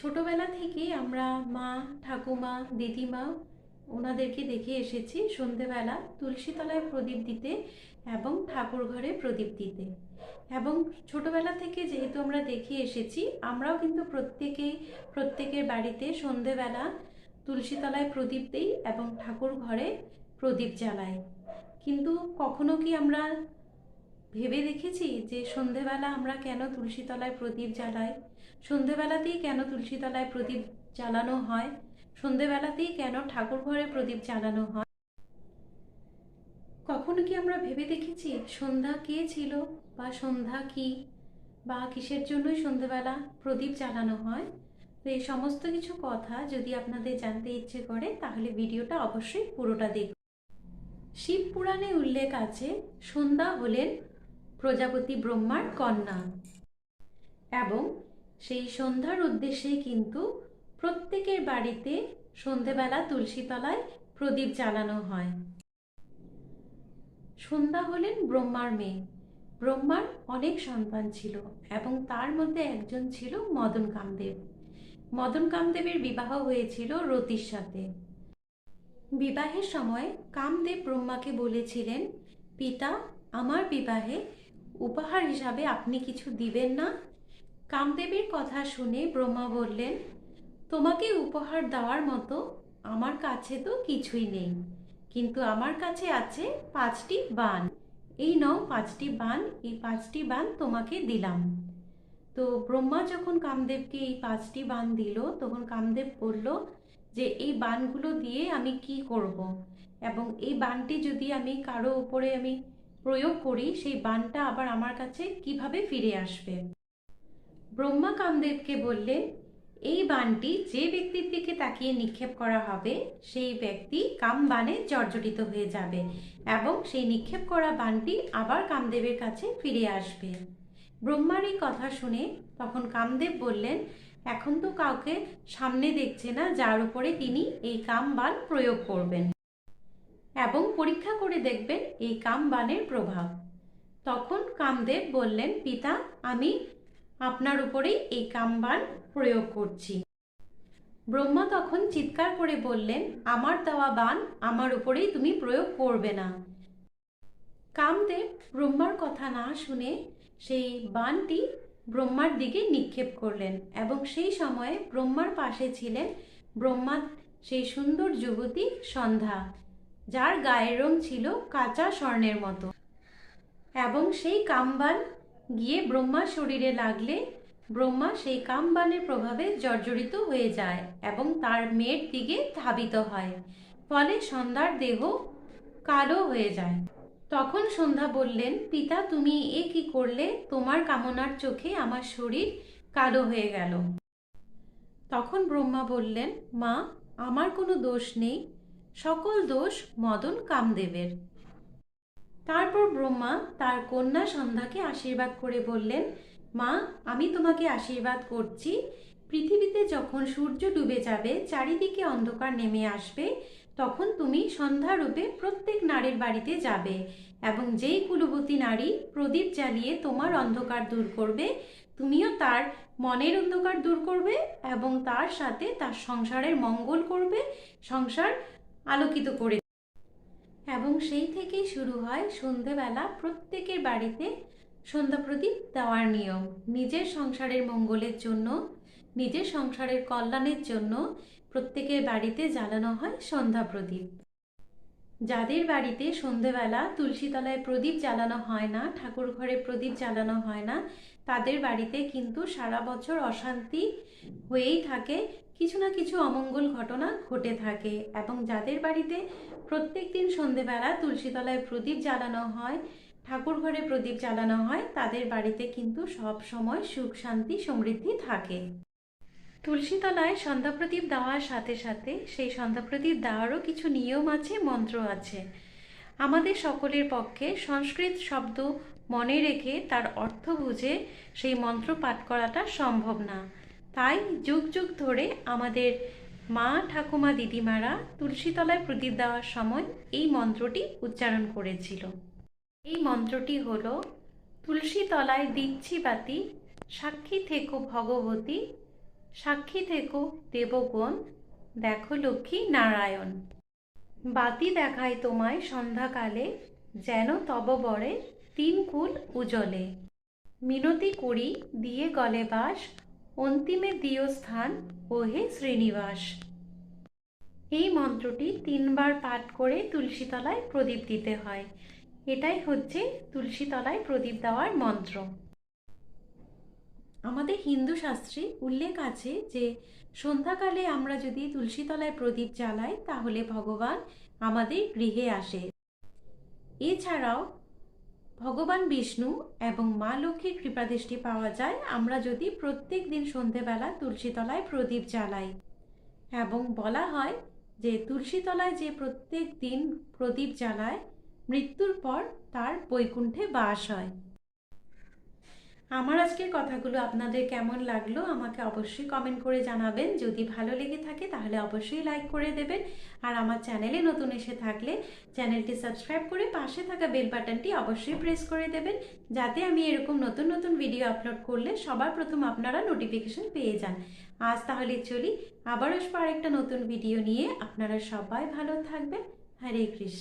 ছোটবেলা থেকে আমরা মা, ঠাকুমা, দিদিমা ওনাদেরকে দেখে এসেছি সন্ধেবেলা তুলসীতলায় প্রদীপ দিতে এবং ঠাকুর ঘরে প্রদীপ দিতে। এবং ছোটবেলা থেকে যেহেতু আমরা দেখে এসেছি, আমরাও কিন্তু প্রত্যেকেই প্রত্যেকের বাড়িতে সন্ধেবেলা তুলসীতলায় প্রদীপ দিই এবং ঠাকুর ঘরে প্রদীপ জ্বালাই। কিন্তু কখনো কি আমরা ভেবে দেখেছি যে সন্ধেবেলা আমরা কেন তুলসীতলায় প্রদীপ জ্বালাই? সন্ধেবেলাতেই কেন তুলসীতলায় প্রদীপ জ্বালানো হয়? সন্ধেবেলাতেই কেন ঠাকুর ঘরে প্রদীপ জ্বালানো হয়? কখনো কি আমরা ভেবে দেখেছি সন্ধ্যা কে ছিল বা সন্ধ্যা কি? বা কিসের জন্যই সন্ধেবেলা প্রদীপ জ্বালানো হয়? তো এই সমস্ত কিছু কথা যদি আপনাদের জানতে ইচ্ছে করে, তাহলে ভিডিওটা অবশ্যই পুরোটা দেখুন। শিব পুরাণে উল্লেখ আছে, সন্ধ্যা হলেন প্রজাপতি ব্রহ্মার কন্যা এবং সেই সন্ধ্যার উদ্দেশ্যে কিন্তু প্রত্যেকের বাড়িতে সন্ধেবেলা তুলসীতলায় প্রদীপ জ্বালানো হয়। সন্ধ্যা হলেন ব্রহ্মার মেয়ে। ব্রহ্মার অনেক সন্তান ছিল এবং তার মধ্যে একজন ছিল মদন কামদেব। মদন কামদেবের বিবাহ হয়েছিল রতির সাথে। বিবাহের সময় কামদেব ব্রহ্মাকে বলেছিলেন, পিতা, আমার বিবাহে উপহার হিসাবে আপনি কিছু দিবেন না কামদেবের কথা শুনে ব্রহ্মা বললেন, তোমাকে উপহার দেওয়ার মতো আমার কাছে তো কিছুই নেই, কিন্তু আমার কাছে আছে পাঁচটি বান। এই নাও পাঁচটি বান, এই পাঁচটি বান তোমাকে দিলাম। তো ব্রহ্মা যখন কামদেবকে এই পাঁচটি বান দিল, তখন কামদেব বলল যে, এই বানগুলো দিয়ে আমি কি করব? এবং এই বানটি যদি আমি কারও উপরে আমি প্রয়োগ করি, সেই বানটা আবার আমার কাছে কীভাবে ফিরে আসবে? ব্রহ্মা কামদেবকে বললেন এই বানটি যে ব্যক্তির দিকে তাকিয়ে নিক্ষেপ করা হবে, সেই ব্যক্তি কাম বানে জর্জরিত হয়ে যাবে এবং সেই নিক্ষেপ করা বানটি আবার কামদেবের কাছে ফিরে আসবে। ব্রহ্মার এই কথা শুনে তখন কামদেব বললেন, এখন তো কাউকে সামনে দেখছে না, যার উপরে তিনি এই কাম বান প্রয়োগ করবেন এবং পরীক্ষা করে দেখবেন এই কাম বানের প্রভাব। তখন কামদেব বললেন, পিতা, আমি আপনার উপরেই এই কামবান প্রয়োগ করছি। ব্রহ্মা তখন চিৎকার করে বললেন, আমার দেওয়া বান আমার উপরেই তুমি প্রয়োগ করবে না। কামদেব ব্রহ্মার কথা না শুনে সেই বানটি ব্রহ্মার দিকে নিক্ষেপ করলেন এবং সেই সময়ে ব্রহ্মার পাশে ছিলেন ব্রহ্মার সেই সুন্দর যুবতী সন্ধ্যা, যার গায়ের রং ছিল কাঁচা স্বর্ণের মতো। এবং সেই কামবান গিয়ে ব্রহ্মার শরীরে লাগলে ব্রহ্মা সেই কামবানের প্রভাবে জর্জরিত হয়ে যায় এবং তার মেয়ের দিকে ধাবিত হয়। ফলে সন্ধ্যার দেহ কালো হয়ে যায়। তখন সন্ধ্যা বললেন, পিতা, তুমি এ কি করলে? তোমার কামনার চোখে আমার শরীর কালো হয়ে গেল। তখন ব্রহ্মা বললেন, মা, আমার কোনো দোষ নেই। সকল দোষ মদন কামদেবের। তারপর ব্রহ্মা তার কন্যা সন্ধ্যাকে আশীর্বাদ করে বললেন, মা, আমি তোমাকে আশীর্বাদ করছি। পৃথিবীতে যখন সূর্য ডুবে যাবে, চারিদিকে অন্ধকার নেমে আসবে, তখন তুমি সন্ধ্যা রূপে প্রত্যেক নারীর বাড়িতে যাবে এবং যেই কুলবতী নারী প্রদীপ জ্বালিয়ে তোমার অন্ধকার দূর করবে, তুমিও তার মনের অন্ধকার দূর করবে এবং তার সাথে তার সংসারের মঙ্গল করবে, সংসার আলোকিত করে এবং সেই থেকেই শুরু হয় সন্ধেবেলা প্রত্যেকের বাড়িতে সন্ধ্যা প্রদীপ দেওয়ার নিয়ম। নিজের সংসারের মঙ্গলের জন্য, নিজের সংসারের কল্যাণের জন্য প্রত্যেকের বাড়িতে জ্বালানো হয় সন্ধ্যা প্রদীপ। যাদের বাড়িতে সন্ধেবেলা তুলসী তলায় প্রদীপ জ্বালানো হয় না, ঠাকুর ঘরে প্রদীপ জ্বালানো হয় না, তাদের বাড়িতে কিন্তু সারা বছর অশান্তি হয়েই থাকে। কিছু না কিছু অমঙ্গল ঘটনা ঘটে থাকে এবং যাদের বাড়িতে প্রত্যেক দিন সন্ধেবেলা তুলসীতলায় প্রদীপ জ্বালানো হয়, ঠাকুর ঘরে প্রদীপ জ্বালানো হয়, তাদের বাড়িতে কিন্তু সব সময় সুখ শান্তি সমৃদ্ধি থাকে। তুলসীতলায় সন্ধ্যা প্রদীপ দেওয়ার সাথে সাথে সেই সন্ধ্যা প্রদীপ দেওয়ারও কিছু নিয়ম আছে, মন্ত্র আছে। আমাদের সকলের পক্ষে সংস্কৃত শব্দ মনে রেখে তার অর্থ বুঝে সেই মন্ত্র পাঠ করাটা সম্ভব না। তাই যুগ যুগ ধরে আমাদের মা ঠাকুমা দিদিমারা তুলসীতলায় প্রদীপ দেওয়ার সময় এই মন্ত্রটি উচ্চারণ করেছিল। এই মন্ত্রটি হল, তুলসীতলায় দিচ্ছি বাতি সাক্ষী থেকো ভগবতী, সাক্ষী থেকো দেবগণ, দেখো লক্ষ্মী নারায়ণ। বাতি দেখায় তোমায় সন্ধ্যাকালে, যেন তব বরে তিন কুল উজলে। মিনতি করি, দিয়ে গলে বাস অন্তিমে দিও স্থান, ওহে শ্রীনিবাস। এই মন্ত্রটি তিনবার পাঠ করে তুলসীতলায় প্রদীপ দিতে হয়। এটাই হচ্ছে তুলসীতলায় প্রদীপ দেওয়ার মন্ত্র। আমাদের হিন্দু শাস্ত্রে উল্লেখ আছে যে, সন্ধ্যাকালে আমরা যদি তুলসীতলায় প্রদীপ জ্বালাই, তাহলে ভগবান আমাদের গৃহে আসে। এছাড়াও ভগবান বিষ্ণু এবং মা লক্ষ্মীর কৃপাদৃষ্টি পাওয়া যায়, আমরা যদি প্রত্যেক দিন সন্ধেবেলা তুলসীতলায় প্রদীপ জ্বালাই। এবং বলা হয় যে তুলসীতলায় যে প্রত্যেক দিন প্রদীপ জ্বালায়, মৃত্যুর পর তার বৈকুণ্ঠে বাস হয়। আমার আজকের কথাগুলো আপনাদের কেমন লাগল আমাকে অবশ্যই কমেন্ট করে জানাবেন। যদি ভালো লেগে থাকে তাহলে অবশ্যই লাইক করে দেবেন। আর আমার চ্যানেলে নতুন এসে থাকলে চ্যানেলটি সাবস্ক্রাইব করে পাশে থাকা বেল বাটনটি অবশ্যই প্রেস করে দেবেন। যাতে আমি এরকম নতুন নতুন ভিডিও আপলোড করলে সবার প্রথম আপনারা নোটিফিকেশন পেয়ে যান। আজ তাহলে চলি, আবার আসব আরেকটা নতুন ভিডিও নিয়ে। আপনারা সবাই ভালো থাকবেন। হরে কৃষ্ণ।